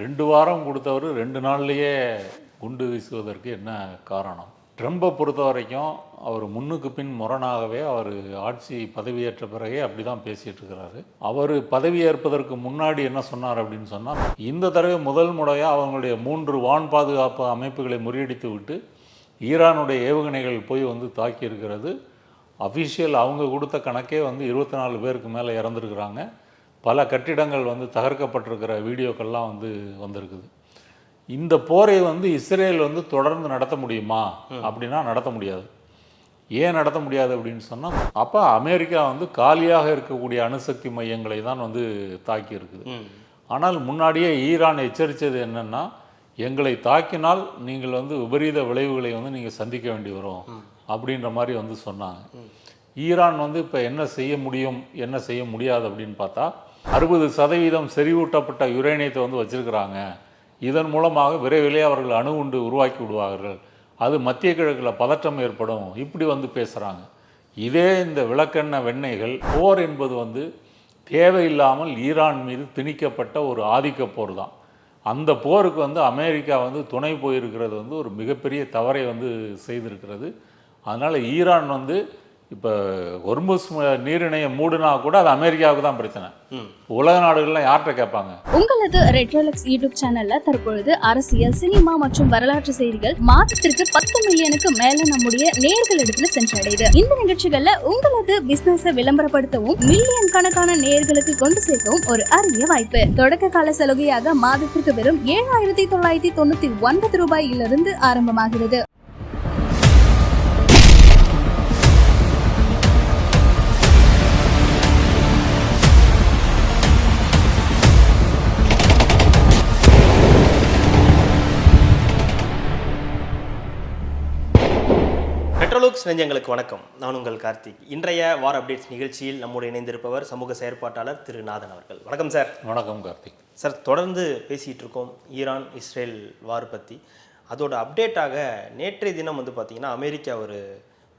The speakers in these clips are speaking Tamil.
ரெண்டு வாரம் கொடுத்தவர் ரெண்டு நாள்லேயே குண்டு வீசுவதற்கு என்ன காரணம்? ட்ரம்பை பொறுத்த வரைக்கும் அவர் முன்னுக்கு பின் முரணாகவே அவர் ஆட்சி பதவியேற்ற பிறகே அப்படி தான் பேசிகிட்டு இருக்கிறாரு. அவர் பதவியேற்பதற்கு முன்னாடி என்ன சொன்னார் அப்படின்னு சொன்னால் இந்த தடவை முதல் முறையாக அவங்களுடைய மூன்று வான் பாதுகாப்பு அமைப்புகளை முறியடித்து விட்டு ஈரானுடைய ஏவுகணைகள் போய் வந்து தாக்கி இருக்கிறது அஃபிஷியல் அவங்க கொடுத்த கணக்கே வந்து இருபத்தி நாலு பேருக்கு மேலே இறந்துருக்குறாங்க. பல கட்டிடங்கள் வந்து தகர்க்கப்பட்டிருக்கிற வீடியோக்கள்லாம் வந்து வந்திருக்குது. இந்த போரை வந்து இஸ்ரேல் வந்து தொடர்ந்து நடத்த முடியுமா? அப்படின்னா நடத்த முடியாது. ஏன் நடத்த முடியாது அப்படின்னு சொன்னால் அப்போ அமெரிக்கா வந்து காலியாக இருக்கக்கூடிய அணுசக்தி மையங்களை தான் வந்து தாக்கி இருக்குது ஆனால் முன்னாடியே ஈரான் எச்சரித்தது என்னன்னா எங்களை தாக்கினால் நீங்கள் வந்து விபரீத விளைவுகளை வந்து நீங்கள் சந்திக்க வேண்டி வரும் அப்படின்ற மாதிரி வந்து சொன்னாங்க. ஈரான் வந்து இப்போ என்ன செய்ய முடியும் என்ன செய்ய முடியாது அப்படின்னு பார்த்தா அறுபது சதவீதம் செறிவூட்டப்பட்ட யுரேனியத்தை வந்து வச்சுருக்கிறாங்க. இதன் மூலமாக விரைவிலே அவர்கள் அணு உண்டு உருவாக்கி விடுவார்கள். அது மத்திய கிழக்கில் பதற்றம் ஏற்படும். இப்படி வந்து பேசுகிறாங்க இதே இந்த விளக்கெண்ண வெண்ணெய்கள் போர் என்பது வந்து தேவையில்லாமல் ஈரான் மீது திணிக்கப்பட்ட ஒரு ஆதிக்க போர் தான். அந்த போருக்கு வந்து அமெரிக்கா வந்து துணை போயிருக்கிறது வந்து ஒரு மிகப்பெரிய தவறை வந்து செய்திருக்கிறது. அதனால் ஈரான் வந்து இப்போ ஒர்முஸ் நீரிணையை மூடுனா கூட அது அமெரிக்காவுக்கு தான் பிரச்சனை. உலக நாடுகள்லாம் யார்கிட்ட கேட்பாங்க? உங்களது ரெட்ரோலக்ஸ் யூடியூப் சேனல்ல தற்பொழுது அரசியல் சினிமா மற்றும் வரலாற்று செய்திகள் மாதத்திற்கு பத்து மில்லியனுக்கு மேல நம்முடைய நேர்களிடத்துல சென்றடையுது. இந்த நிகழ்ச்சிகள்ல உங்களது பிசினஸ விளம்பரப்படுத்தவும் மில்லியன் கணக்கான நேர்களுக்கு கொண்டு சேர்க்கவும் ஒரு அரிய வாய்ப்பு. தொடக்க கால சலுகையாக மாதத்திற்கு வெறும் ஏழாயிரத்தி தொள்ளாயிரத்தி தொண்ணூத்தி ஒன்பது ரூபாயிலிருந்து ஆரம்பமாகிறது. பெட்ரோலுக்ஸ் நெஞ்சங்களுக்கு வணக்கம். நான் உங்கள் கார்த்திக். இன்றைய வார் அப்டேட்ஸ் நிகழ்ச்சியில் நம்முடைய இணைந்திருப்பவர் சமூக செயற்பாட்டாளர் திரு நாதன் அவர்கள். வணக்கம் சார். வணக்கம் கார்த்திக். சார் தொடர்ந்து பேசிகிட்டு இருக்கோம் ஈரான் இஸ்ரேல் வார் பற்றி அதோட அப்டேட்டாக நேற்றைய தினம் வந்து பார்த்திங்கன்னா அமெரிக்கா ஒரு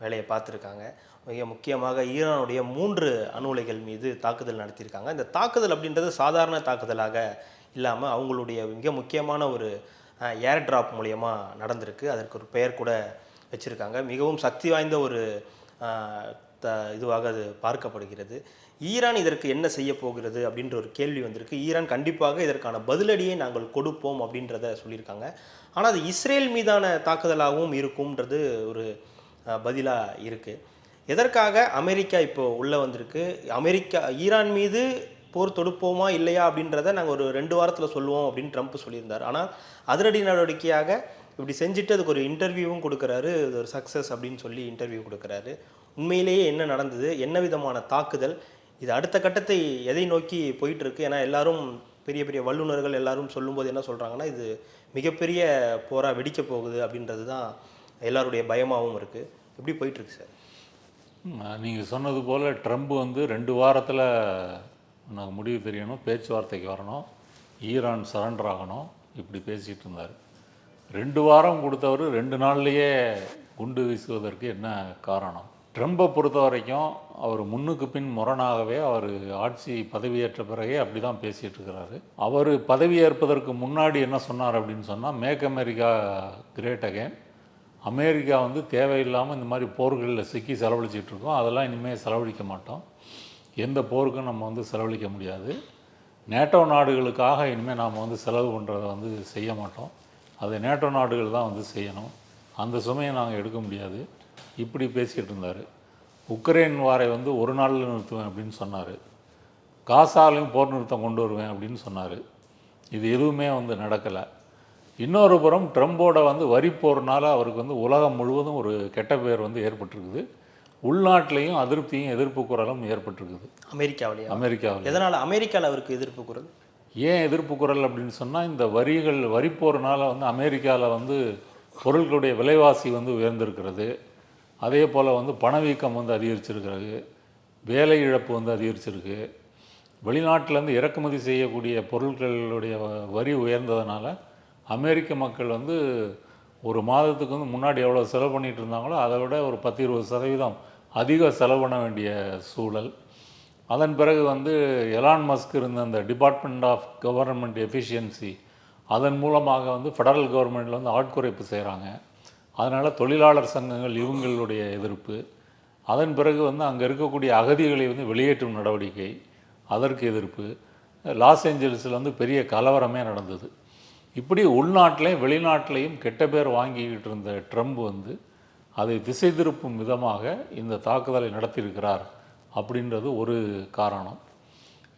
வேலையை பார்த்துருக்காங்க. மிக முக்கியமாக ஈரானுடைய மூன்று அணு உலைகள் மீது தாக்குதல் நடத்தியிருக்காங்க. இந்த தாக்குதல் அப்படின்றது சாதாரண தாக்குதலாக இல்லாமல் அவங்களுடைய மிக முக்கியமான ஒரு ஏர் டிராப் மூலயமா நடந்திருக்கு. அதற்கு ஒரு பெயர் கூட வச்சுருக்காங்க. மிகவும் சக்தி வாய்ந்த ஒரு த இதுவாக அது பார்க்கப்படுகிறது. ஈரான் இதற்கு என்ன செய்ய போகிறது அப்படின்ற ஒரு கேள்வி வந்திருக்கு. ஈரான் கண்டிப்பாக இதற்கான பதிலடியை நாங்கள் கொடுப்போம் அப்படின்றத சொல்லியிருக்காங்க. ஆனால் அது இஸ்ரேல் மீதான தாக்குதலாகவும் இருக்கும்ன்றது ஒரு பதிலாக இருக்குது எதற்காக அமெரிக்கா இப்போ உள்ளே வந்திருக்கு? அமெரிக்கா ஈரான் மீது போர் தொடுப்போமா இல்லையா அப்படின்றத நாங்கள் ஒரு ரெண்டு வாரத்தில் சொல்லுவோம் அப்படின்னு ட்ரம்ப் சொல்லியிருந்தார். ஆனால் அதிரடி நடவடிக்கையாக இப்படி செஞ்சுட்டு அதுக்கு ஒரு இன்டர்வியூவும் கொடுக்குறாரு இது ஒரு சக்ஸஸ் அப்படின்னு சொல்லி இன்டர்வியூ கொடுக்குறாரு. உண்மையிலேயே என்ன நடந்தது என்ன விதமான தாக்குதல் இது அடுத்த கட்டத்தை எதை நோக்கி போயிட்டுருக்கு? ஏன்னா எல்லாரும் பெரிய பெரிய வல்லுநர்கள் எல்லாரும் சொல்லும்போது என்ன சொல்கிறாங்கன்னா இது மிகப்பெரிய போராக வெடிக்க போகுது அப்படின்றது தான் எல்லாருடைய பயமாகவும் இருக்குது எப்படி போயிட்டுருக்கு சார்? நீங்கள் சொன்னது போல் ட்ரம்ப் வந்து ரெண்டு வாரத்தில் எனக்கு முடிவு தெரியணும் பேச்சுவார்த்தைக்கு வரணும் ஈரான் சரண்டர் ஆகணும் இப்படி பேசிகிட்டு இருந்தார். ரெண்டு வாரம் கொடுத்தவர் ரெண்டு நாள்லேயே குண்டு வீசுவதற்கு என்ன காரணம்? ட்ரம்பை பொறுத்த வரைக்கும் அவர் முன்னுக்கு பின் முரணாகவே அவர் ஆட்சி பதவியேற்ற பிறகே அப்படி தான் பேசிகிட்டு இருக்கிறாரு. அவர் பதவியேற்பதற்கு முன்னாடி என்ன சொன்னார் அப்படின்னு சொன்னால் make America great again America வந்து தேவையில்லாமல் இந்த மாதிரி போர்களில் சிக்கி செலவழிச்சிட்டு இருக்கோம். அதெல்லாம் இனிமேல் செலவழிக்க மாட்டோம். எந்த போருக்கும் நம்ம வந்து செலவழிக்க முடியாது. நேட்டோ நாடுகளுக்காக இனிமேல் நாம் வந்து செலவு பண்ணுறதை வந்து செய்ய மாட்டோம். அதை நேட்டோ நாடுகள் தான் வந்து செய்யணும். அந்த சுமையை நாங்கள் எடுக்க முடியாது. இப்படி பேசிக்கிட்டு இருந்தார். உக்ரைன் வாரை வந்து ஒரு நாளில் நிறுத்துவேன் அப்படின்னு சொன்னார். காசாலையும் போர் நிறுத்தம் கொண்டு வருவேன் அப்படின்னு சொன்னார். இது எதுவுமே வந்து நடக்கலை. இன்னொரு புறம் ட்ரம்போட வந்து வரி போறனால அவருக்கு வந்து உலகம் முழுவதும் ஒரு கெட்ட பெயர் வந்து ஏற்பட்டிருக்குது. உள்நாட்டிலையும் அதிருப்தியும் எதிர்ப்பு குரலும் ஏற்பட்டிருக்குது. அமெரிக்காவிலேயே? அமெரிக்காவில் எதனால் அமெரிக்காவில் அவருக்கு எதிர்ப்பு குரல்? ஏன் எதிர்ப்பு குரல் அப்படின்னு சொன்னால் இந்த வரிகள் வரி போகிறனால வந்து அமெரிக்காவில் வந்து பொருட்களுடைய விலைவாசி வந்து உயர்ந்திருக்கிறது. அதே போல் வந்து பணவீக்கம் வந்து அதிகரிச்சிருக்கிறது. வேலை இழப்பு வந்து அதிகரிச்சிருக்கு. வெளிநாட்டிலேருந்து இறக்குமதி செய்யக்கூடிய பொருட்களுடைய வ- வரி உயர்ந்ததுனால அமெரிக்க மக்கள் வந்து ஒரு மாதத்துக்கு வந்து முன்னாடி எவ்வளோ செலவு பண்ணிகிட்டு இருந்தாங்களோ அதை விட ஒரு பத்து இருபது சதவீதம் அதிக செலவு பண்ண வேண்டிய சூழல். அதன் பிறகு வந்து எலான் மஸ்க் இருந்த அந்த டிபார்ட்மெண்ட் ஆஃப் கவர்மெண்ட் எஃபிஷியன்சி அதன் மூலமாக வந்து ஃபெடரல் கவர்மெண்ட்டில் வந்து ஆட்குறைப்பு செய்கிறாங்க அதனால் தொழிலாளர் சங்கங்கள் இவங்களுடைய எதிர்ப்பு. அதன் பிறகு வந்து அங்கே இருக்கக்கூடிய அகதிகளை வந்து வெளியேற்றும் நடவடிக்கை அதற்கு எதிர்ப்பு. லாஸ் ஏஞ்சல்ஸில் வந்து பெரிய கலவரமே நடந்தது. இப்படி உள்நாட்டிலையும் வெளிநாட்டிலையும் கெட்ட பேர் வாங்கிக்கிட்டு இருந்த ட்ரம்ப் வந்து அதை திசை திருப்பும் விதமாக இந்த தாக்குதலை நடத்தியிருக்கிறார். அப்படின்றது ஒரு காரணம்.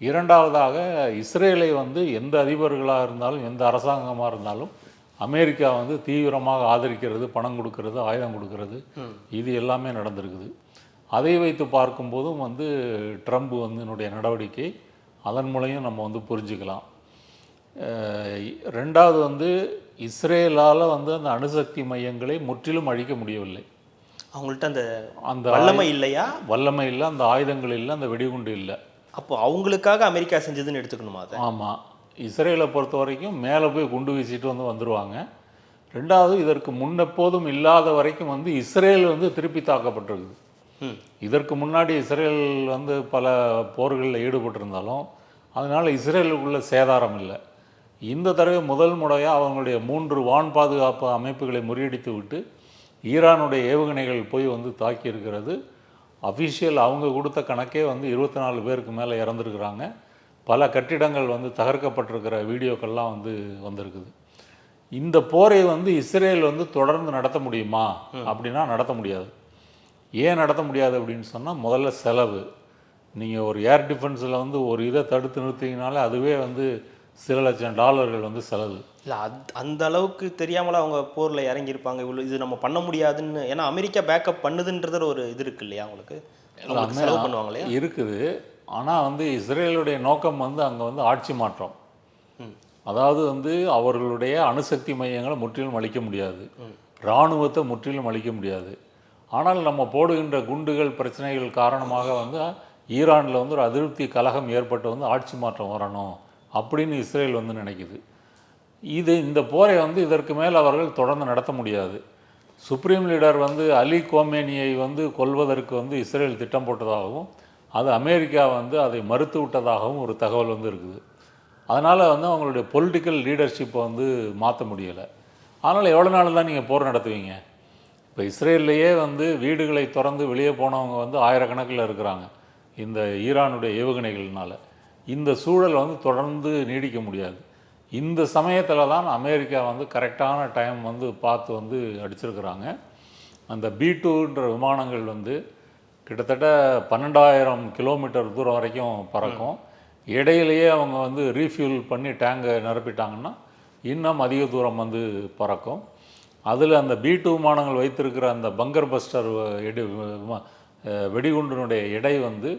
இரண்டாவதாக இஸ்ரேலை வந்து எந்த அதிபர்களாக இருந்தாலும் எந்த அரசாங்கமாக இருந்தாலும் அமெரிக்கா வந்து தீவிரமாக ஆதரிக்கிறது பணம் கொடுக்கறது ஆயுதம் கொடுக்கறது. இது எல்லாமே நடந்திருக்குது. அதை வைத்து பார்க்கும்போதும் வந்து ட்ரம்ப் வந்து என்னுடைய நடவடிக்கை அதன் மூலையும் நம்ம வந்து புரிஞ்சுக்கலாம். ரெண்டாவது வந்து இஸ்ரேலால் வந்து அந்த அணுசக்தி மையங்களை முற்றிலும் அழிக்க முடியவில்லை. அவங்கள்ட்ட அந்த அந்த வல்லமை இல்லையா? வல்லமை இல்லை அந்த ஆயுதங்கள் இல்லை அந்த வெடிகுண்டு இல்லை. அப்போ அவங்களுக்காக அமெரிக்கா செஞ்சதுன்னு எடுத்துக்கணுமா அதை? ஆமாம் இஸ்ரேலை பொறுத்த வரைக்கும் மேலே போய் குண்டு வீசிட்டு வந்து வந்துடுவாங்க ரெண்டாவது இதற்கு முன்னெப்போதும் இல்லாத வரைக்கும் வந்து இஸ்ரேல் வந்து திருப்பி தாக்கப்பட்டிருக்குது. இதற்கு முன்னாடி இஸ்ரேல் வந்து பல போர்களில் ஈடுபட்டிருந்தாலும் அதனால் இஸ்ரேலுக்குள்ள சேதாரம் இல்லை. இந்த தடவை முதல் முறையாக அவங்களுடைய மூன்று வான் பாதுகாப்பு அமைப்புகளை முறியடித்து விட்டு ஈரானுடைய ஏவுகணைகள் போய் வந்து தாக்கி இருக்கிறது அஃபிஷியல் அவங்க கொடுத்த கணக்கே வந்து இருபத்தி நாலு பேருக்கு மேலே இறந்துருக்குறாங்க. பல கட்டிடங்கள் வந்து தகர்க்கப்பட்டிருக்கிற வீடியோக்கள்லாம் வந்து வந்திருக்குது. இந்த போரை வந்து இஸ்ரேல் வந்து தொடர்ந்து நடத்த முடியுமா? அப்படின்னா நடத்த முடியாது. ஏன் நடத்த முடியாது அப்படின்னு சொன்னால் முதல்ல செலவு. நீங்கள் ஒரு ஏர் டிஃபென்ஸில் வந்து ஒரு இதை தடுத்து நிறுத்திங்கனாலே அதுவே வந்து சில லட்சம் டாலர்கள் வந்து செலவு. இல்லை அத் அந்த அளவுக்கு தெரியாமல அவங்க போரில் இறங்கியிருப்பாங்க. இவ்வளோ இது நம்ம பண்ண முடியாதுன்னு. ஏன்னா அமெரிக்கா பேக்கப் பண்ணுதுன்றது ஒரு இது இருக்கு இல்லையா அவங்களுக்கு செலவு பண்ணுவாங்க இல்லையா? இருக்குது. ஆனால் வந்து இஸ்ரேலுடைய நோக்கம் வந்து அங்கே வந்து ஆட்சி மாற்றம். அதாவது வந்து அவர்களுடைய அணுசக்தி மையங்களை முற்றிலும் அழிக்க முடியாது. இராணுவத்தை முற்றிலும் அழிக்க முடியாது. ஆனால் நம்ம போடுகின்ற குண்டுகள் பிரச்சனைகள் காரணமாக வந்து ஈரானில் வந்து ஒரு அதிருப்தி கலகம் ஏற்பட்டு வந்து ஆட்சி மாற்றம் வரணும் அப்படின்னு இஸ்ரேல் வந்து நினைக்குது. இது இந்த போரை வந்து இதற்கு மேல் அவர்கள் தொடர்ந்து நடத்த முடியாது. சுப்ரீம் லீடர் வந்து அலி கோமேனியை வந்து கொல்வதற்கு வந்து இஸ்ரேல் திட்டம் போட்டதாகவும் அது அமெரிக்கா வந்து அதை மறுத்து விட்டதாகவும் ஒரு தகவல் வந்து இருக்குது. அதனால் வந்து அவங்களுடைய பொலிட்டிக்கல் லீடர்ஷிப்பை வந்து மாற்ற முடியலை. அதனால் எவ்வளோ நாள் தான் நீங்கள் போர் நடத்துவீங்க? இப்போ இஸ்ரேல்லையே வந்து வீடுகளை திறந்து வெளியே போனவங்க வந்து ஆயிரக்கணக்கில் இருக்கிறாங்க. இந்த ஈரானுடைய ஏவுகணைகள்னால். இந்த சூழல் வந்து தொடர்ந்து நீடிக்க முடியாது. இந்த சமயத்தில் தான் அமெரிக்கா வந்து கரெக்டான டைம் வந்து பார்த்து வந்து அடிச்சிருக்கிறாங்க. அந்த பி டூன்ற விமானங்கள் வந்து கிட்டத்தட்ட பன்னெண்டாயிரம் கிலோமீட்டர் தூரம் வரைக்கும் பறக்கும். இடையிலேயே அவங்க வந்து ரீஃபியூல் பண்ணி டேங்கை நிரப்பிட்டாங்கன்னா இன்னும் அதிக தூரம் வந்து பறக்கும். அதில் அந்த பி டூ விமானங்கள் வைத்திருக்கிற அந்த பங்கர் பஸ்டர் எடு வெடிகுண்டினுடைய எடை வந்து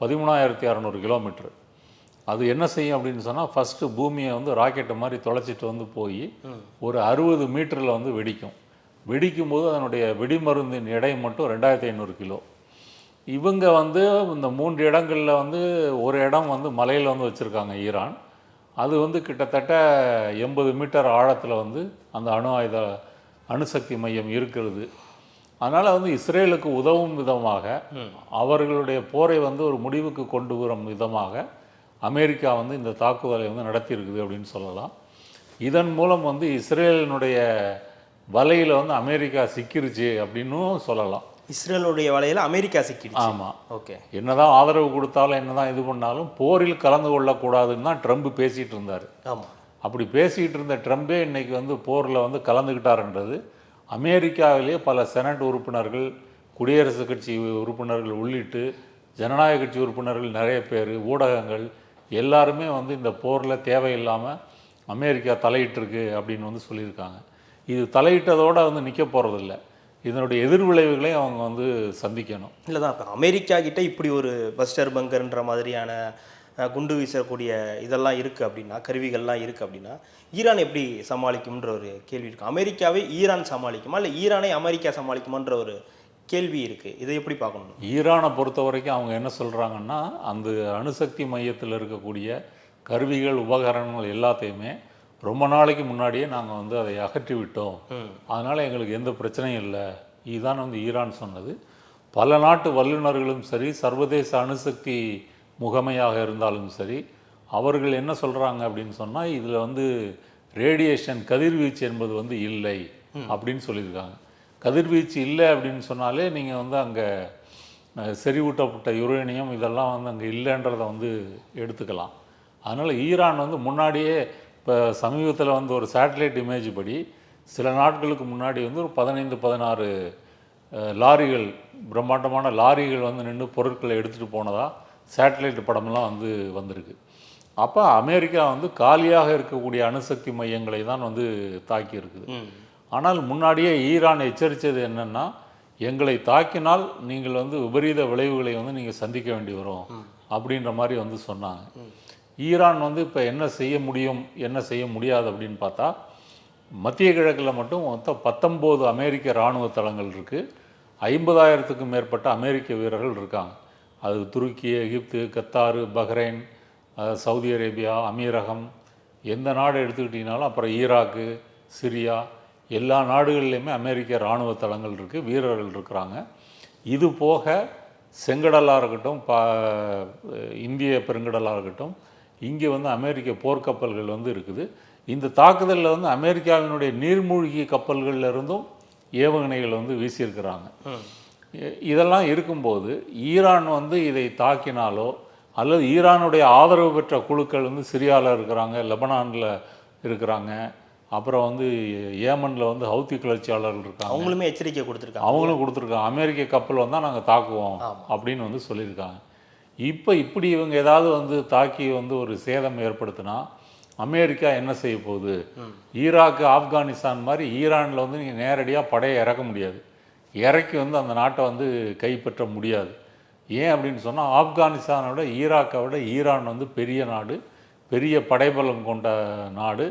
பதிமூணாயிரத்தி அறநூறு கிலோமீட்டர். அது என்ன செய்யும் அப்படின்னு சொன்னால் ஃபஸ்ட்டு பூமியை வந்து ராக்கெட்டை மாதிரி தொலைச்சிட்டு வந்து போய் ஒரு அறுபது மீட்டரில் வந்து வெடிக்கும். வெடிக்கும் போது அதனுடைய வெடிமருந்தின் எடை மட்டும் ரெண்டாயிரத்தி ஐநூறு கிலோ. இவங்க வந்து இந்த மூன்று இடங்களில் வந்து ஒரு இடம் வந்து மலையில் வந்து வச்சுருக்காங்க ஈரான். அது வந்து கிட்டத்தட்ட எண்பது மீட்டர் ஆழத்தில் வந்து அந்த அணு ஆயுத அணுசக்தி மையம் இருக்கிறது. அதனால் வந்து இஸ்ரேலுக்கு உதவும் விதமாக அவர்களுடைய போரை வந்து ஒரு முடிவுக்கு கொண்டு வரும் விதமாக அமெரிக்கா வந்து இந்த தாக்குதலை வந்து நடத்தியிருக்குது அப்படின்னு சொல்லலாம். இதன் மூலம் வந்து இஸ்ரேலினுடைய வலையில் வந்து அமெரிக்கா சிக்கிருச்சு அப்படின்னும் சொல்லலாம். இஸ்ரேலுடைய வலையில அமெரிக்கா சிக்கிடுச்சு ஆமாம் ஓகே. என்னதான் ஆதரவு கொடுத்தாலும் என்னதான் இது பண்ணாலும் போரில் கலந்து கொள்ளக்கூடாதுன்னு தான் ட்ரம்ப் பேசிகிட்டு இருந்தார். ஆமாம் அப்படி பேசிக்கிட்டு இருந்த ட்ரம்பே இன்னைக்கு வந்து போரில் வந்து கலந்துக்கிட்டாருன்றது அமெரிக்காவிலேயே பல செனட் உறுப்பினர்கள் குடியரசுக் கட்சி உறுப்பினர்கள் உள்ளிட்டு ஜனநாயக கட்சி உறுப்பினர்கள் நிறைய பேர் ஊடகங்கள் எல்லாருமே வந்து இந்த போரில் தேவையில்லாமல் அமெரிக்கா தலையிட்டிருக்கு அப்படின்னு வந்து சொல்லியிருக்காங்க. இது தலையிட்டதோடு வந்து நிற்க போகிறதில்ல இதனுடைய எதிர்விளைவுகளையும் அவங்க வந்து சந்திக்கணும். இல்லை தான் இப்போ அமெரிக்கா கிட்ட இப்படி ஒரு பஸ்டர் பங்கர்ன்ற மாதிரியான குண்டு வீசக்கூடிய இதெல்லாம் இருக்குது அப்படின்னா கருவிகள்லாம் இருக்குது அப்படின்னா ஈரான் எப்படி சமாளிக்கும்ன்ற ஒரு கேள்வி இருக்குது அமெரிக்காவே ஈரான் சமாளிக்குமா? இல்லை ஈரானை அமெரிக்கா சமாளிக்குமான்ற ஒரு கேள்வி இருக்குது இதை எப்படி பார்க்கணும்? ஈரானை பொறுத்த வரைக்கும் அவங்க என்ன சொல்கிறாங்கன்னா அந்த அணுசக்தி மையத்தில் இருக்கக்கூடிய கருவிகள் உபகரணங்கள் எல்லாத்தையுமே ரொம்ப நாளைக்கு முன்னாடியே நாங்கள் வந்து அதை அகற்றி விட்டோம். அதனால் எங்களுக்கு எந்த பிரச்சனையும் இல்லை. இதுதான் வந்து ஈரான் சொன்னது. பல நாட்டு வல்லுநர்களும் சரி சர்வதேச அணுசக்தி முகமையாக இருந்தாலும் சரி அவர்கள் என்ன சொல்கிறாங்க அப்படின்னு சொன்னால் இதில் வந்து ரேடியேஷன் கதிர்வீச்சு என்பது வந்து இல்லை அப்படின்னு சொல்லியிருக்காங்க. கதிர்வீச்சு இல்லை அப்படின்னு சொன்னாலே நீங்கள் வந்து அங்கே செறிவூட்டப்பட்ட யுரேனியம் இதெல்லாம் வந்து அங்கே இல்லைன்றத வந்து எடுத்துக்கலாம். அதனால் ஈரான் வந்து முன்னாடியே இப்போ சமீபத்தில் வந்து ஒரு சேட்டலைட் இமேஜ் படி சில நாட்களுக்கு முன்னாடி வந்து ஒரு பதினைந்து பதினாறு லாரிகள் பிரம்மாண்டமான லாரிகள் வந்து நின்று பொருட்களை எடுத்துகிட்டு போனதாக சேட்டலைட் படமெல்லாம் வந்து வந்திருக்கு. அப்போ அமெரிக்கா வந்து காலியாக இருக்கக்கூடிய அணுசக்தி மையங்களை தான் வந்து தாக்கி இருக்குது ஆனால் முன்னாடியே ஈரான் எச்சரித்தது என்னன்னா எங்களை தாக்கினால் நீங்கள் வந்து விபரீத விளைவுகளை வந்து நீங்கள் சந்திக்க வேண்டி வரும் அப்படின்ற மாதிரி வந்து சொன்னாங்க. ஈரான் வந்து இப்போ என்ன செய்ய முடியும் என்ன செய்ய முடியாது அப்படின்னு பார்த்தா மத்திய கிழக்கில் மட்டும் மொத்தம் பத்தொம்போது அமெரிக்க இராணுவ தளங்கள் இருக்குது ஐம்பதாயிரத்துக்கும் மேற்பட்ட அமெரிக்க வீரர்கள் இருக்காங்க. அது துருக்கி எகிப்து கத்தாரு பஹ்ரைன் சவுதி அரேபியா அமீரகம் எந்த நாடு எடுத்துக்கிட்டிங்கனாலும் அப்புறம் ஈராக்கு சிரியா எல்லா நாடுகள்லையுமே அமெரிக்க இராணுவ தளங்கள் இருக்குது வீரர்கள் இருக்கிறாங்க. இது போக செங்கடலாக இருக்கட்டும் பா இந்திய பெருங்கடலாக இருக்கட்டும் இங்கே வந்து அமெரிக்க போர்க்கப்பல்கள் வந்து இருக்குது. இந்த தாக்குதலில் வந்து அமெரிக்காவினுடைய நீர்மூழ்கி கப்பல்கள்ல இருந்தும் ஏவுகணைகள் வந்து வீசியிருக்கிறாங்க. இதெல்லாம் இருக்கும்போது ஈரான் வந்து இதை தாக்கினாலோ அல்லது ஈரானுடைய ஆதரவு பெற்ற குழுக்கள் வந்து சிரியாவில் இருக்கிறாங்க லெபனானில் இருக்கிறாங்க அப்புறம் வந்து ஏமனில் வந்து ஹவுத்தி கிளர்ச்சியாளர்கள் இருக்காங்க. அவங்களுமே எச்சரிக்கை கொடுத்துருக்காங்க. அவங்களும் கொடுத்துருக்காங்க. அமெரிக்க கப்பல் வந்தால் நாங்கள் தாக்குவோம். அப்படின்னு வந்து சொல்லியிருக்காங்க. இப்போ இப்படி இவங்க ஏதாவது வந்து தாக்கி வந்து ஒரு சேதம் ஏற்படுத்தினா அமெரிக்கா என்ன செய்ய போகுது? ஈராக்கு ஆப்கானிஸ்தான் மாதிரி ஈரானில் வந்து நீங்கள் நேரடியாக படையை இறக்க முடியாது. இறக்கி வந்து அந்த நாட்டை வந்து கைப்பற்ற முடியாது. ஏன் அப்படின்னு சொன்னால் ஆப்கானிஸ்தானை விட ஈராக்கை விட ஈரான் வந்து பெரிய நாடு பெரிய படைபலம் கொண்ட நாடு.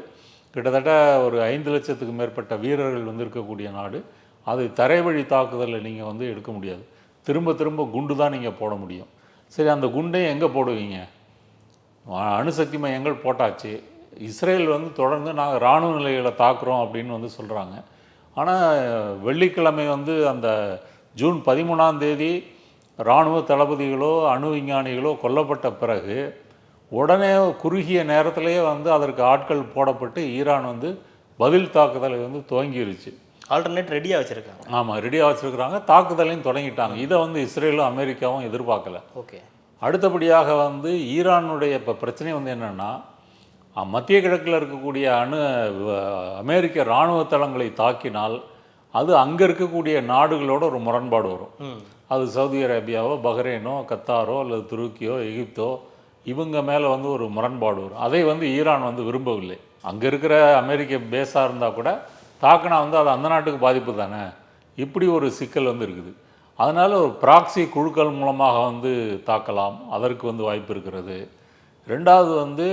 கிட்டத்தட்ட ஒரு ஐந்து லட்சத்துக்கு மேற்பட்ட வீரர்கள் வந்து இருக்கக்கூடிய நாடு. அது தரைவழி தாக்குதலில் நீங்கள் வந்து எடுக்க முடியாது. திரும்ப திரும்ப குண்டு தான் நீங்கள் போட முடியும். சரி அந்த குண்டையும் எங்கே போடுவீங்க? அணுசக்தி மையங்கள் போட்டாச்சு. இஸ்ரேல் வந்து தொடர்ந்து நாங்கள் இராணுவ நிலைகளை தாக்குறோம் அப்படின்னு வந்து சொல்கிறாங்க ஆனால் வெள்ளிக்கிழமை வந்து அந்த ஜூன் பதிமூணாம் தேதி இராணுவ தளபதிகளோ அணு விஞ்ஞானிகளோ கொல்லப்பட்ட பிறகு உடனே குறுகிய நேரத்திலேயே வந்து அதற்கு ஆட்கள் போடப்பட்டு ஈரான் வந்து பதில் தாக்குதலை வந்து துவங்கிருச்சு. ஆல்டர்னேட் ரெடியாக வச்சுருக்காங்க. ஆமாம் ரெடியாக வச்சுருக்கிறாங்க. தாக்குதலையும் தொடங்கிட்டாங்க. இதை வந்து இஸ்ரேலும் அமெரிக்காவும் எதிர்பார்க்கல. ஓகே. அடுத்தபடியாக வந்து ஈரானுடைய இப்போ பிரச்சனை வந்து என்னென்னா மத்திய கிழக்கில் இருக்கக்கூடிய அணு அமெரிக்க இராணுவ தளங்களை தாக்கினால் அது அங்கே இருக்கக்கூடிய நாடுகளோட ஒரு முரண்பாடு வரும். அது சவுதி அரேபியாவோ பஹ்ரைனோ கத்தாரோ அல்லது துருக்கியோ எகிப்தோ இவங்க மேலே வந்து ஒரு முரண்பாடு வரும். அதை வந்து ஈரான் வந்து விரும்பவில்லை. அங்கே இருக்கிற அமெரிக்க பேஸாக இருந்தால் கூட தாக்குனா வந்து அது அந்த நாட்டுக்கு பாதிப்பு தானே? இப்படி ஒரு சிக்கல் வந்து இருக்குது. அதனால் ஒரு ப்ராக்ஸி குழுக்கள் மூலமாக வந்து தாக்கலாம். அதற்கு வந்து வாய்ப்பு இருக்கிறது. ரெண்டாவது வந்து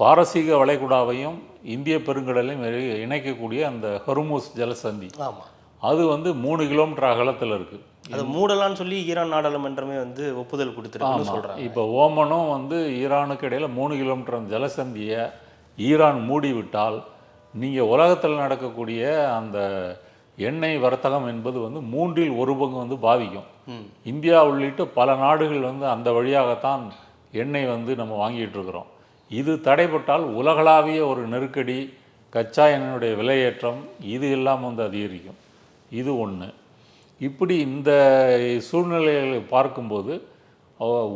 பாரசீக வளைகுடாவையும் இந்திய பெருங்கடலையும் இணைக்கக்கூடிய அந்த ஹொர்முஸ் ஜலசந்தி. ஆமாம் அது வந்து மூணு கிலோமீட்டர் அகலத்தில் இருக்குது அது மூடலாம்னு சொல்லி ஈரான் நாடாளுமன்றமே வந்து ஒப்புதல் கொடுத்துருக்குன்னு சொல்கிறாங்க இப்போ ஓமனும் வந்து ஈரானுக்கு இடையில மூணு கிலோமீட்டர் ஜலசந்தியை ஈரான் மூடி விட்டால் நீங்கள் உலகத்தில் நடக்கக்கூடிய அந்த எண்ணெய் வர்த்தகம் என்பது வந்து மூன்றில் ஒரு பங்கு வந்து பாதிக்கும் இந்தியா உள்ளிட்ட பல நாடுகள் வந்து அந்த வழியாகத்தான் எண்ணெய் வந்து நம்ம வாங்கிட்டு இருக்கிறோம். இது தடைப்பட்டால் உலகளாவிய ஒரு நெருக்கடி கச்சா எண்ணெயுடைய விலையேற்றம் இது எல்லாம் வந்து அதிகரிக்கும். இது ஒன்று இப்படி இந்த சூழ்நிலைகளை பார்க்கும்போது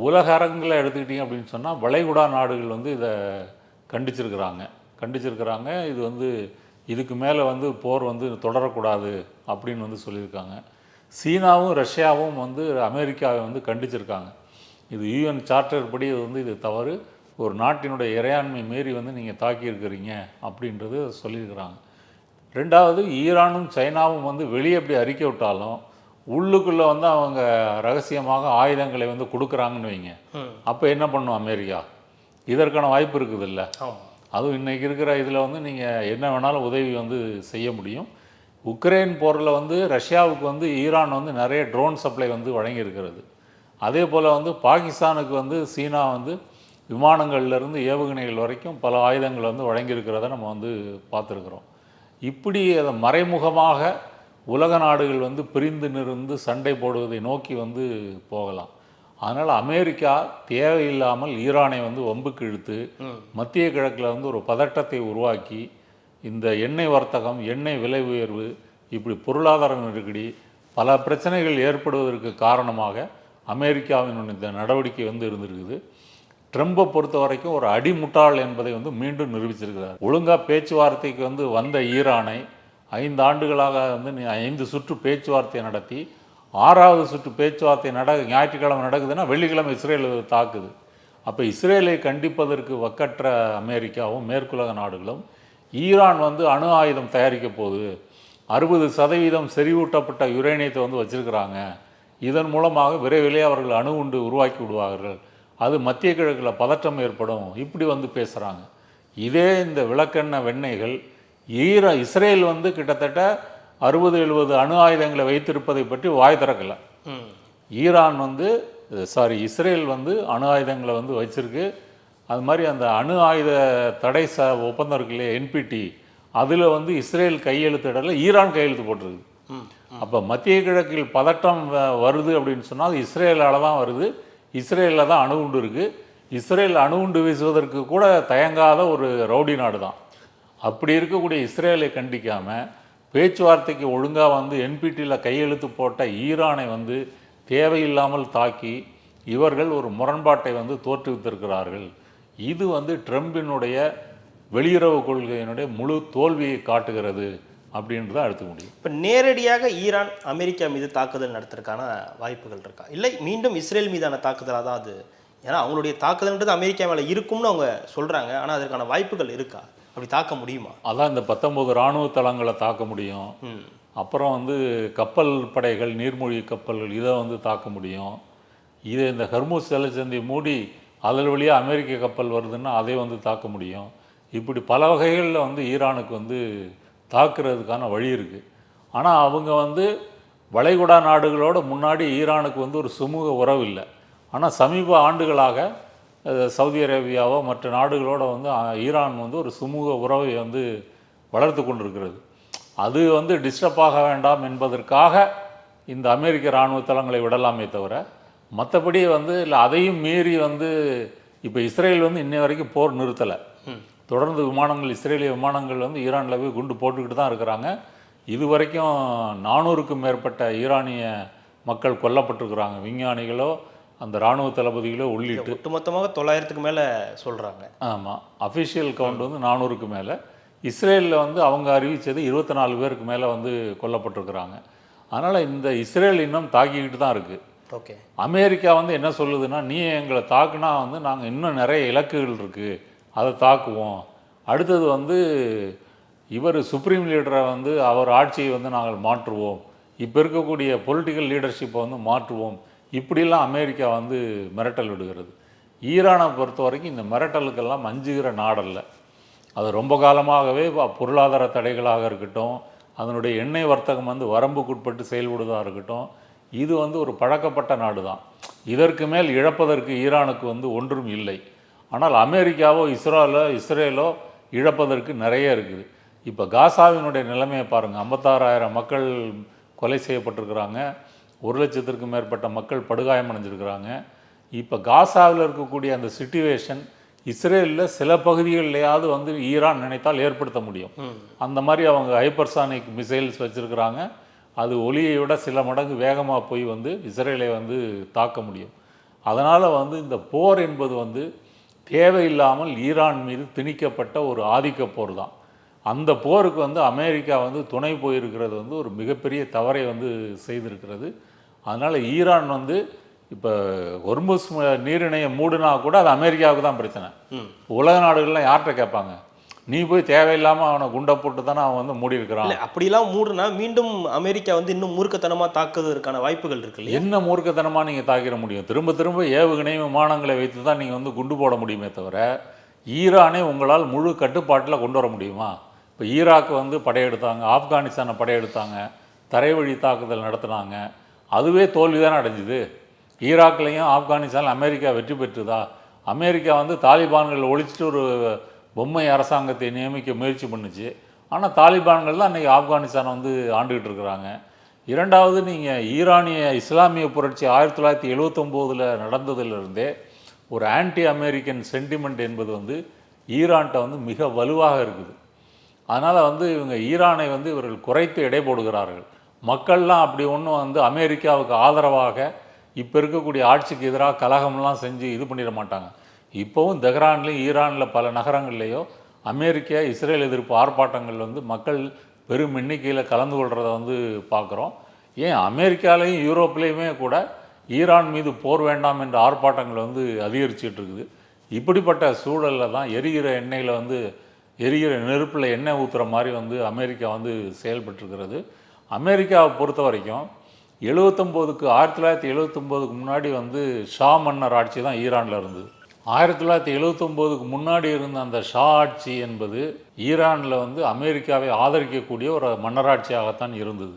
உலக அரங்கில் எடுத்துக்கிட்டிங்க அப்படின்னு சொன்னால் வளைகுடா நாடுகள் வந்து இதை கண்டிச்சிருக்கிறாங்க. கண்டிச்சிருக்கிறாங்க. இது வந்து இதுக்கு மேலே வந்து போர் வந்து தொடரக்கூடாது அப்படின்னு வந்து சொல்லியிருக்காங்க. சீனாவும் ரஷ்யாவும் வந்து அமெரிக்காவை வந்து கண்டிச்சிருக்காங்க. இது யூஎன் சார்ட்டர் படி இது வந்து இது தவறு. ஒரு நாட்டினுடைய இறையாண்மை மீறி வந்து நீங்கள் தாக்கியிருக்கிறீங்க அப்படின்றது சொல்லியிருக்கிறாங்க. ரெண்டாவது ஈரானும் சைனாவும் வந்து வெளியே எப்படி அறிக்கை விட்டாலும் உள்ளுக்குள்ளே வந்து அவங்க ரகசியமாக ஆயுதங்களை வந்து கொடுக்குறாங்கன்னு வைங்க. அப்போ என்ன பண்ணும் அமெரிக்கா? இதற்கான வாய்ப்பு இருக்குது இல்லை அதுவும் இன்றைக்கி இருக்கிற இதில் வந்து நீங்கள் என்ன வேணாலும் உதவி வந்து செய்ய முடியும். உக்ரைன் போரில் வந்து ரஷ்யாவுக்கு வந்து ஈரான் வந்து நிறைய ட்ரோன் சப்ளை வந்து வழங்கியிருக்கிறது அதே போல் வந்து பாகிஸ்தானுக்கு வந்து சீனா வந்து விமானங்கள்லேருந்து ஏவுகணைகள் வரைக்கும் பல ஆயுதங்கள் வந்து வழங்கியிருக்கிறத நம்ம வந்து பார்த்துருக்குறோம். இப்படி அதை மறைமுகமாக உலக நாடுகள் வந்து பிரிந்து நிருந்து சண்டை போடுவதை நோக்கி வந்து போகலாம். அதனால் அமெரிக்கா தேவையில்லாமல் ஈரானை வந்து வம்புக்கு இழுத்து மத்திய கிழக்கில் வந்து ஒரு பதட்டத்தை உருவாக்கி இந்த எண்ணெய் வர்த்தகம் எண்ணெய் விலை உயர்வு இப்படி பொருளாதார நெருக்கடி பல பிரச்சனைகள் ஏற்படுவதற்கு காரணமாக அமெரிக்காவின் இந்த நடவடிக்கை வந்து இருந்திருக்குது. ட்ரம்பை பொறுத்த வரைக்கும் ஒரு அடிமுட்டாள் என்பதை வந்து மீண்டும் நிரூபிச்சிருக்கிறார். ஒழுங்காக பேச்சுவார்த்தைக்கு வந்து வந்த ஈரானை ஐந்து ஆண்டுகளாக வந்து ஐந்து சுற்று பேச்சுவார்த்தை நடத்தி ஆறாவது சுற்று பேச்சுவார்த்தை நட ஞாயிற்றுக்கிழமை நடக்குதுன்னா வெள்ளிக்கிழமை இஸ்ரேல் தாக்குது. அப்போ இஸ்ரேலை கண்டிப்பதற்கு வக்கற்ற அமெரிக்காவும் மேற்குலக நாடுகளும் ஈரான் வந்து அணு ஆயுதம் தயாரிக்க போகுது. அறுபது சதவீதம் செறிவூட்டப்பட்ட யுரேனியத்தை வந்து வச்சுருக்கிறாங்க. இதன் மூலமாக விரைவிலே அவர்கள் அணு உண்டு உருவாக்கி விடுவார்கள். அது மத்திய கிழக்கில் பதற்றம் ஏற்படும். இப்படி வந்து பேசுகிறாங்க இதே இந்த விளக்கெண்ண வெண்ணெய்கள் ஈர இஸ்ரேல் வந்து கிட்டத்தட்ட அறுபது எழுபது அணு ஆயுதங்களை வைத்திருப்பதை பற்றி வாய் திறக்கலை. ஈரான் வந்து சாரி இஸ்ரேல் வந்து அணு ஆயுதங்களை வந்து வச்சிருக்கு. அது மாதிரி அந்த அணு ஆயுத தடை ச ஒப்பந்தம் இருக்கு இல்லையா என்பிடி அதில் வந்து இஸ்ரேல் கையெழுத்திடல ஈரான் கையெழுத்து போட்டிருக்கு. அப்போ மத்திய கிழக்கில் பதட்டம் வருது அப்படின்னு சொன்னால் இஸ்ரேலால் தான் வருது. இஸ்ரேலில் தான் அணுகுண்டு இருக்குது இஸ்ரேல் அணுகுண்டு வீசுவதற்கு கூட தயங்காத ஒரு ரவுடி நாடு தான். அப்படி இருக்கக்கூடிய இஸ்ரேலை கண்டிக்காமல் பேச்சுவார்த்தைக்கு ஒழுங்காக வந்து என்பிடியில் கையெழுத்து போட்ட ஈரானை வந்து தேவையில்லாமல் தாக்கி இவர்கள் ஒரு முரண்பாட்டை வந்து தோற்றுவித்திருக்கிறார்கள். இது வந்து ட்ரம்பினுடைய வெளியுறவு கொள்கையினுடைய முழு தோல்வியை காட்டுகிறது அப்படின்றத எடுத்துக்க முடியும். இப்போ நேரடியாக ஈரான் அமெரிக்கா மீது தாக்குதல் நடத்துறதுக்கான வாய்ப்புகள் இருக்கா? இல்லை மீண்டும் இஸ்ரேல் மீதான தாக்குதலாக தான் அது? ஏன்னா அவங்களுடைய தாக்குதல்ன்றது அமெரிக்கா மேலே இருக்கும்னு அவங்க சொல்கிறாங்க ஆனால் அதற்கான வாய்ப்புகள் இருக்கா? அப்படி தாக்க முடியுமா? அதான் இந்த பத்தொன்பது இராணுவ தளங்களை தாக்க முடியும். அப்புறம் வந்து கப்பல் படைகள் நீர்மூழ்கி கப்பல்கள் இதை வந்து தாக்க முடியும். இது இந்த ஹர்மூஸ் ஜலசந்தி மூடி அதன் வழியாக அமெரிக்க கப்பல் வருதுன்னா அதை வந்து தாக்க முடியும். இப்படி பல வகைகளில் வந்து ஈரானுக்கு வந்து தாக்குறதுக்கான வழி இருக்குது ஆனால் அவங்க வந்து வளைகுடா நாடுகளோட முன்னாடி ஈரானுக்கு வந்து ஒரு சுமூக உறவு இல்லை. ஆனால் சமீப ஆண்டுகளாக சவுதி அரேபியாவோ மற்ற நாடுகளோட வந்து ஈரான் வந்து ஒரு சுமூக உறவை வந்து வளர்த்து கொண்டிருக்கிறது. அது வந்து டிஸ்டர்ப் ஆக வேண்டாம் என்பதற்காக இந்த அமெரிக்க இராணுவ தளங்களை விடலாமே தவிர மற்றபடி வந்து இல்லை அதையும் மீறி வந்து இப்போ இஸ்ரேல் வந்து இன்னை வரைக்கும் போர் நிறுத்தலை. தொடர்ந்து விமானங்கள் இஸ்ரேலிய விமானங்கள் வந்து ஈரானில் போய் குண்டு போட்டுக்கிட்டு தான் இருக்கிறாங்க. இது வரைக்கும் நானூறுக்கும் மேற்பட்ட ஈரானிய மக்கள் கொல்லப்பட்டிருக்கிறாங்க. விஞ்ஞானிகளோ அந்த இராணுவ தளபதிகளோ உள்ளிட்டு. ஒட்டுமொத்தமாக தொள்ளாயிரத்துக்கு மேலே சொல்கிறாங்க ஆமாம் அஃபிஷியல் கவுண்ட் வந்து நானூறுக்கு மேலே. இஸ்ரேலில் வந்து அவங்க அறிவித்தது இருபத்தி நாலு பேருக்கு மேலே வந்து கொல்லப்பட்டிருக்கிறாங்க. அதனால் இந்த இஸ்ரேல் இன்னும் தாக்கிக்கிட்டு தான் இருக்குது ஓகே. அமெரிக்கா வந்து என்ன சொல்லுதுன்னா நீ எங்களை தாக்குனா வந்து நாங்கள் இன்னும் நிறைய இலக்குகள் இருக்குது அதை தாக்குவோம். அடுத்தது வந்து இவர் சுப்ரீம் லீடரை வந்து அவர் ஆட்சியை வந்து நாங்கள் மாற்றுவோம். இப்போ இருக்கக்கூடிய பொலிட்டிக்கல் லீடர்ஷிப்பை வந்து மாற்றுவோம். இப்படிலாம் அமெரிக்கா வந்து மிரட்டல் விடுகிறது. ஈரானை பொறுத்த வரைக்கும் இந்த மிரட்டலுக்கெல்லாம் அஞ்சுகிற நாடல்ல. அது ரொம்ப காலமாகவே பொருளாதார தடைகளாக இருக்கட்டும் அதனுடைய எண்ணெய் வர்த்தகம் வந்து வரம்புக்குட்பட்டு செயல்படுவதாக இருக்கட்டும் இது வந்து ஒரு பழக்கப்பட்ட நாடு தான் இதற்கு மேல் இழப்பதற்கு ஈரானுக்கு வந்து ஒன்றும் இல்லை. ஆனால் அமெரிக்காவோ இஸ்ரேலோ இஸ்ரேலோ இழப்பதற்கு நிறைய இருக்குது. இப்போ காசாவினுடைய நிலைமையை பாருங்கள் ஐம்பத்தாறாயிரம் மக்கள் கொலை செய்யப்பட்டிருக்கிறாங்க. ஒரு லட்சத்திற்கும் மேற்பட்ட மக்கள் படுகாயமடைஞ்சிருக்கிறாங்க இப்போ காசாவில் இருக்கக்கூடிய அந்த சிச்சுவேஷன் இஸ்ரேலில் சில பகுதிகளிலேயாவது வந்து ஈரான் நினைத்தால் ஏற்படுத்த முடியும். அந்த மாதிரி அவங்க ஹைப்பர்சானிக் மிசைல்ஸ் வச்சுருக்கிறாங்க. அது ஒளியை விட சில மடங்கு வேகமாக போய் வந்து இஸ்ரேலை வந்து தாக்க முடியும். அதனால் வந்து இந்த போர் என்பது வந்து தேவையில்லாமல் ஈரான் மீது திணிக்கப்பட்ட ஒரு ஆதிக்க போர் தான். அந்த போருக்கு வந்து அமெரிக்கா வந்து துணை போயிருக்கிறது வந்து ஒரு மிகப்பெரிய தவறை வந்து செய்திருக்கிறது. அதனால் ஈரான் வந்து இப்போ ஒர்முஸ் நீரிணையை மூடுனா கூட அது அமெரிக்காவுக்கு தான் பிரச்சனை. உலக நாடுகள்லாம் யார்கிட்ட கேட்பாங்க? நீ போய் தேவையில்லாமல் அவனை குண்டை போட்டு தானே அவன் வந்து மூடி இருக்கிறான் அப்படிலாம் மூடுனா மீண்டும் அமெரிக்கா வந்து இன்னும் மூர்க்கத்தனமாக தாக்குவதற்கான வாய்ப்புகள் இருக்கு என்ன மூர்க்கத்தனமாக நீங்கள் தாக்கிட முடியும்? திரும்ப திரும்ப ஏவுகணை விமானங்களை வைத்து தான் நீங்கள் வந்து குண்டு போட முடியுமே தவிர ஈரானை உங்களால் முழு கட்டுப்பாட்டில் கொண்டு வர முடியுமா? இப்போ ஈராக் வந்து படையெடுத்தாங்க ஆப்கானிஸ்தானை படையெடுத்தாங்க தரைவழி தாக்குதல் நடத்துனாங்க. அதுவே தோல்வி தானே அடைஞ்சுது. ஈராக்லேயும் ஆப்கானிஸ்தான் அமெரிக்கா வெற்றி பெற்றுதா? அமெரிக்கா வந்து தாலிபான்கள் ஒழிச்சிட்டு ஒரு பொம்மை அரசாங்கத்தை நியமிக்க முயற்சி பண்ணுச்சு. ஆனால் தாலிபான்கள் தான் அன்றைக்கி ஆப்கானிஸ்தான் வந்து ஆண்டுகிட்டு இருக்கிறாங்க. இரண்டாவது நீங்கள் ஈரானிய இஸ்லாமிய புரட்சி ஆயிரத்தி தொள்ளாயிரத்தி எழுவத்தொம்போதில் நடந்ததிலிருந்தே ஒரு ஆன்டி அமெரிக்கன் சென்டிமெண்ட் என்பது வந்து ஈரான்கிட்ட வந்து மிக வலுவாக இருக்குது. அதனால் வந்து இவங்க ஈரானை வந்து இவர்கள் குறைத்து எடை போடுகிறார்கள். மக்கள்லாம் அப்படி ஒன்றும் வந்து அமெரிக்காவுக்கு ஆதரவாக இப்போ இருக்கக்கூடிய ஆட்சிக்கு எதிராக கலகம்லாம் செஞ்சு இது பண்ணிட மாட்டாங்க. இப்போவும் தெஹ்ரான்லேயும் ஈரானில் பல நகரங்கள்லேயோ அமெரிக்கா இஸ்ரேல் எதிர்ப்பு ஆர்ப்பாட்டங்கள் வந்து மக்கள் பெரும் எண்ணிக்கையில் கலந்து கொள்கிறத வந்து பார்க்குறோம் ஏன் அமெரிக்காலேயும் யூரோப்லேயுமே கூட ஈரான் மீது போர் வேண்டாம் என்ற ஆர்ப்பாட்டங்கள் வந்து அதிகரிச்சிட்டு இருக்குது. இப்படிப்பட்ட சூழலில் தான் எரிகிற எண்ணெயில் வந்து எரிகிற நெருப்பில் எண்ணெய் ஊற்றுற மாதிரி வந்து அமெரிக்கா வந்து செயல்பட்டுருக்கிறது அமெரிக்காவை பொறுத்த வரைக்கும் எழுவத்தொம்போதுக்கு ஆயிரத்தி தொள்ளாயிரத்தி எழுவத்தொம்போதுக்கு முன்னாடி வந்து ஷா மன்னர் ஆட்சி தான் ஈரானில் இருந்தது. ஆயிரத்தி தொள்ளாயிரத்தி எழுவத்தொம்போதுக்கு முன்னாடி இருந்த அந்த ஷா ஆட்சி என்பது ஈரானில் வந்து அமெரிக்காவை ஆதரிக்கக்கூடிய ஒரு மன்னராட்சியாகத்தான் இருந்தது.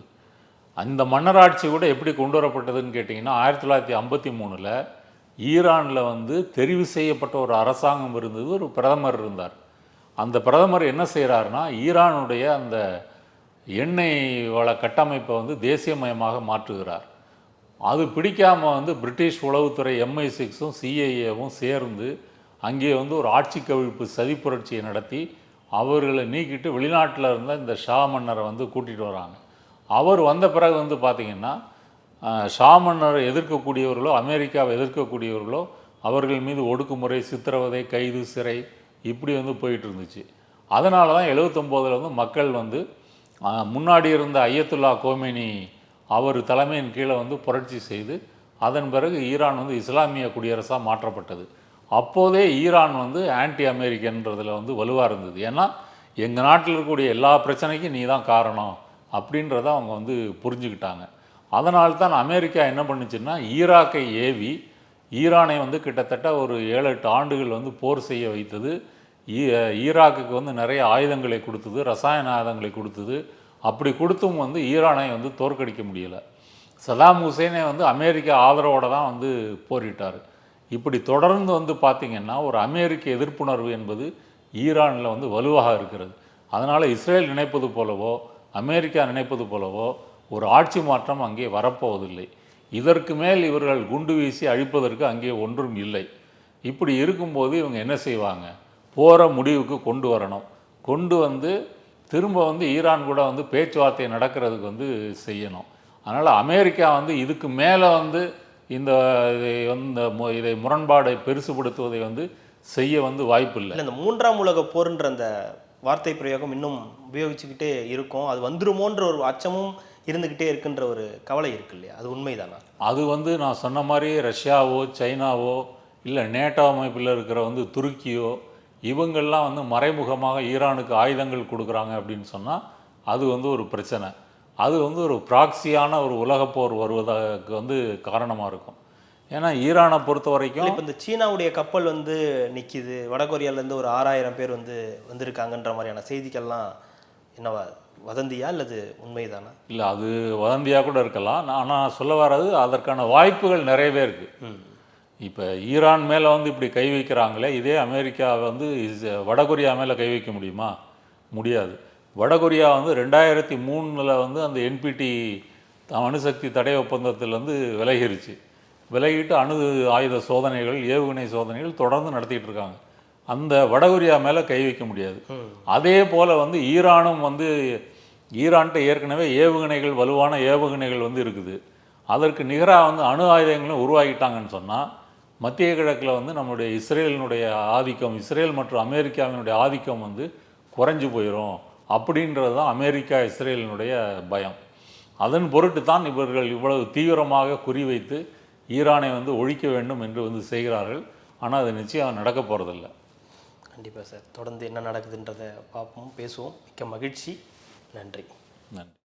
அந்த மன்னராட்சி கூட எப்படி கொண்டு வரப்பட்டதுன்னு கேட்டிங்கன்னா ஆயிரத்தி தொள்ளாயிரத்தி ஐம்பத்தி மூணில் ஈரானில் வந்து தெரிவு செய்யப்பட்ட ஒரு அரசாங்கம் இருந்தது ஒரு பிரதமர் இருந்தார். அந்த பிரதமர் என்ன செய்கிறாருன்னா ஈரானுடைய அந்த எண்ணெய் வள கட்டமைப்பை வந்து தேசியமயமாக மாற்றுகிறார். அது பிடிக்காமல் வந்து பிரிட்டிஷ் உளவுத்துறை எம்ஐ சிக்ஸும் சிஐஏவும் சேர்ந்து அங்கே வந்து ஒரு ஆட்சி கவிழ்ப்பு சதி புரட்சியை நடத்தி அவர்களை நீக்கிட்டு வெளிநாட்டில் இருந்த இந்த ஷா மன்னரை வந்து கூட்டிகிட்டு வராங்க. அவர் வந்த பிறகு வந்து பார்த்திங்கன்னா ஷா மன்னரை எதிர்க்கக்கூடியவர்களோ அமெரிக்காவை எதிர்க்கக்கூடியவர்களோ அவர்கள் மீது ஒடுக்குமுறை சித்திரவதை கைது சிறை இப்படி வந்து போயிட்டு இருந்துச்சு. அதனால தான் எழுபத்தொம்போதில் வந்து மக்கள் வந்து முன்னாடி இருந்த ஐயத்துல்லா கோமேனி அவர் தலைமையின் கீழே வந்து புரட்சி செய்து அதன் பிறகு ஈரான் வந்து இஸ்லாமிய குடியரசாக மாற்றப்பட்டது. அப்போதே ஈரான் வந்து ஆன்டி அமெரிக்கன்றதில் வந்து வலுவாக இருந்தது. ஏன்னா எங்கள் நாட்டில் இருக்கக்கூடிய எல்லா பிரச்சனைக்கும் நீ தான் காரணம் அப்படின்றத அவங்க வந்து புரிஞ்சுக்கிட்டாங்க. அதனால தான் அமெரிக்கா என்ன பண்ணுச்சுன்னா ஈராக்கை ஏவி ஈரானை வந்து கிட்டத்தட்ட ஒரு ஏழு எட்டு ஆண்டுகள் வந்து போர் செய்ய வைத்தது. ஈராக்குக்கு வந்து நிறைய ஆயுதங்களை கொடுத்தது ரசாயன ஆயுதங்களை கொடுத்தது. அப்படி கொடுத்தும் வந்து ஈரானை வந்து தோற்கடிக்க முடியலை. சதாம் ஹுசேனே வந்து அமெரிக்கா ஆதரவோடு தான் வந்து போரிட்டார். இப்படி தொடர்ந்து வந்து பார்த்திங்கன்னா ஒரு அமெரிக்க எதிர்ப்புணர்வு என்பது ஈரானில் வந்து வலுவாக இருக்கிறது. அதனால் இஸ்ரேல் நினைப்பது போலவோ அமெரிக்கா நினைப்பது போலவோ ஒரு ஆட்சி மாற்றம் அங்கே வரப்போவதில்லை. இதற்கு மேல் இவர்கள் குண்டு வீசி அழிப்பதற்கு அங்கே ஒன்றும் இல்லை. இப்படி இருக்கும்போது இவங்க என்ன செய்வாங்க? போகிற முடிவுக்கு கொண்டு வரணும். கொண்டு வந்து திரும்ப வந்து ஈரான் கூட வந்து பேச்சுவார்த்தை நடக்கிறதுக்கு வந்து செய்யணும். அதனால் அமெரிக்கா வந்து இதுக்கு மேலே வந்து இந்த இதை வந்து மு- இதை முரண்பாடை பெருசுபடுத்துவதை வந்து செய்ய வந்து வாய்ப்பு இல்லை இல்லை இந்த மூன்றாம் உலக போர்ன்ற அந்த வார்த்தை பிரயோகம் இன்னும் உபயோகிச்சுக்கிட்டே இருக்கும். அது வந்துருமோன்ற ஒரு அச்சமும் இருந்துக்கிட்டே இருக்குன்ற ஒரு கவலை இருக்கு இல்லையா? அது உண்மைதானா? அது வந்து நான் சொன்ன மாதிரி ரஷ்யாவோ சைனாவோ இல்லை நேட்டோ அமைப்பில் இருக்கிற வந்து துருக்கியோ இவங்கெல்லாம் வந்து மறைமுகமாக ஈரானுக்கு ஆயுதங்கள் கொடுக்குறாங்க அப்படின்னு சொன்னால் அது வந்து ஒரு பிரச்சனை. அது வந்து ஒரு ப்ராக்சியான ஒரு உலகப் போர் வருவதற்கு வந்து காரணமாக இருக்கும். ஏன்னா ஈரானை பொறுத்த வரைக்கும் இப்போ இந்த சீனாவுடைய கப்பல் வந்து நிக்குது. வடகொரியால இருந்து ஒரு ஆறாயிரம் பேர் வந்து வந்திருக்காங்கன்ற மாதிரியான செய்திகள்லாம் என்னவா வதந்தியா அல்லது உண்மைதானா? இல்லை அது வதந்தியாக கூட இருக்கலாம். ஆனால் சொல்ல வர்றது அதற்கான வாய்ப்புகள் நிறையவே இருக்குது இப்போ ஈரான் மேலே வந்து இப்படி கை வைக்கிறாங்களே இதே அமெரிக்கா வந்து வடகொரியா மேலே கை வைக்க முடியுமா? முடியாது. வடகொரியா வந்து ரெண்டாயிரத்தி மூணில் வந்து அந்த என்பிடி அணுசக்தி தடை ஒப்பந்தத்திலேருந்து விலகிருச்சு. விலகிட்டு அணு ஆயுத சோதனைகள் ஏவுகணை சோதனைகள் தொடர்ந்து நடத்திட்டு இருக்காங்க. அந்த வடகொரியா மேலே கை வைக்க முடியாது. அதே போல் வந்து ஈரானும் வந்து ஈரான்கிட்ட ஏற்கனவே ஏவுகணைகள் வலுவான ஏவுகணைகள் வந்து இருக்குது. அதற்கு நிகராக வந்து அணு ஆயுதங்களும் உருவாக்கிட்டாங்கன்னு சொன்னால் மத்திய கிழக்கில் வந்து நம்மளுடைய இஸ்ரேலினுடைய ஆதிக்கம் இஸ்ரேல் மற்றும் அமெரிக்காவினுடைய ஆதிக்கம் வந்து குறைஞ்சு போயிடும் அப்படின்றது தான் அமெரிக்கா இஸ்ரேலினுடைய பயம். அதன் பொருட்டு தான் இவர்கள் இவ்வளவு தீவிரமாக குறிவைத்து ஈரானை வந்து ஒழிக்க வேண்டும் என்று வந்து செய்கிறார்கள். ஆனால் அது நிச்சயம் நடக்க போகிறதில்ல கண்டிப்பாக சார். தொடர்ந்து என்ன நடக்குதுன்றதை பார்ப்போம் பேசுவோம். மிக்க மகிழ்ச்சி. நன்றி. நன்றி.